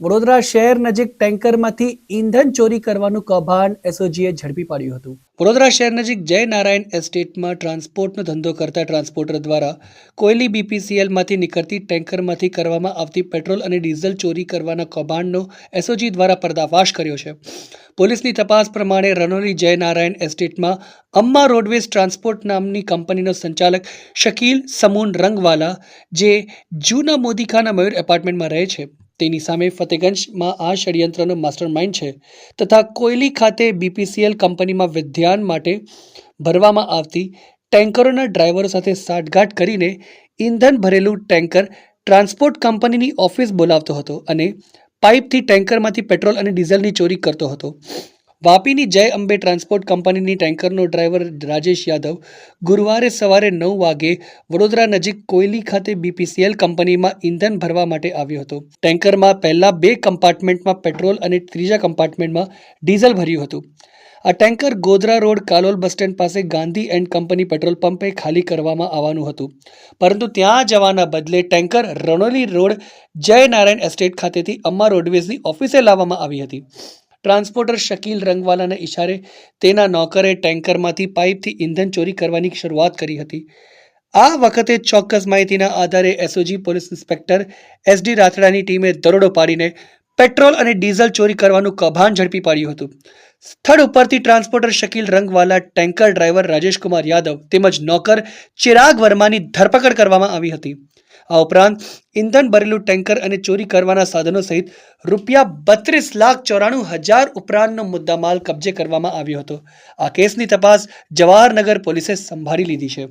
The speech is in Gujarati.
વડોદરા શહેર નજીક ટેન્કરમાંથી ઈંધણ ચોરી કરવાનું કૌભાંડ એસઓજીએ ઝડપી પાડ્યું હતું. વડોદરા શહેર નજીક જય નારાયણ એસ્ટેટમાં ટ્રાન્સપોર્ટનો ધંધો કરતા ટ્રાન્સપોર્ટર દ્વારા કોયલી બીપીસીએલમાંથી નીકળતી ટેન્કરમાંથી કરવામાં આવતી પેટ્રોલ અને ડીઝલ ચોરી કરવાના કૌભાંડનો એસઓજી દ્વારા પર્દાફાશ કર્યો છે. પોલીસની તપાસ પ્રમાણે રનોલી જય નારાયણ એસ્ટેટમાં અમ્મા રોડવેઝ ટ્રાન્સપોર્ટ નામની કંપનીનો સંચાલક શકીલ સમૂન રંગવાલા, જે જૂના મોદીખાના મયુર એપાર્ટમેન્ટમાં રહે છે તેની સામે ફતેગંજમાં આ ષડયંત્રનો માસ્ટર માઇન્ડ છે તથા કોયલી ખાતે બીપીસીએલ કંપનીમાં વિધ્યાન માટે ભરવામાં આવતી ટેન્કરોના ડ્રાઈવરો સાથે સાઠગાંઠ કરીને ઈંધન ભરેલું ટેન્કર ટ્રાન્સપોર્ટ કંપનીની ઓફિસ બોલાવતો હતો અને પાઇપથી ટેન્કરમાંથી પેટ્રોલ અને ડીઝલની ચોરી કરતો હતો. વાપીની જય અંબે ટ્રાન્સપોર્ટ કંપનીની ટેન્કરનો ડ્રાઈવર રાજેશ યાદવ ગુરુવારે સવારે નવ વાગે વડોદરા નજીક કોયલી ખાતે બીપીસીએલ કંપનીમાં ઈંધણ ભરવા માટે આવ્યો હતો. ટેન્કરમાં પહેલા બે કમ્પાર્ટમેન્ટમાં પેટ્રોલ અને ત્રીજા કમ્પાર્ટમેન્ટમાં ડીઝલ ભર્યું હતું. આ tanker Godhra road Kalol bus stand પાસે ગાંધી એન્ડ કંપની પેટ્રોલ પંપે ખાલી કરવામાં આવવાનું હતું. પરંતુ ત્યાં જવાના બદલે ટેન્કર રણોલી રોડ જય નારાયણ એસ્ટેટ ખાતેથી અમ્મા રોડવેઝની ઓફિસે લાવવામાં આવી હતી. ટ્રાન્સપોર્ટર શકીલ રંગવાલાના ઇશારે તેના નોકરે ટેન્કરમાંથી પાઇપથી ઇંધન ચોરી કરવાની શરૂઆત કરી હતી. આ વખતે ચોક્કસ માહિતીના આધારે એસઓજી પોલીસ ઇન્સ્પેક્ટર એસડી રાથડાની ટીમે દરોડો પાડીને પેટ્રોલ અને ડીઝલ ચોરી કરવાનું કભાન ઝડપી પાડ્યું હતું. સ્થળ ઉપરથી transporter Shakil Rangwala, tanker driver Rajeshkumar Yadav તેમજ નોકર ચિરાગ વર્માની ધરપકડ કરવામાં આવી હતી. આ ઉપરાંત ઇંધણ ભરેલું ટેન્કર અને ચોરી કરવાના સાધનો સહિત રૂપિયા બત્રીસ લાખ ચોરાણું હજાર ઉપરાંતનો મુદ્દામાલ કબજે કરવામાં આવ્યો હતો. આ કેસની તપાસ જવાહરનગર પોલીસે સંભાળી લીધી છે.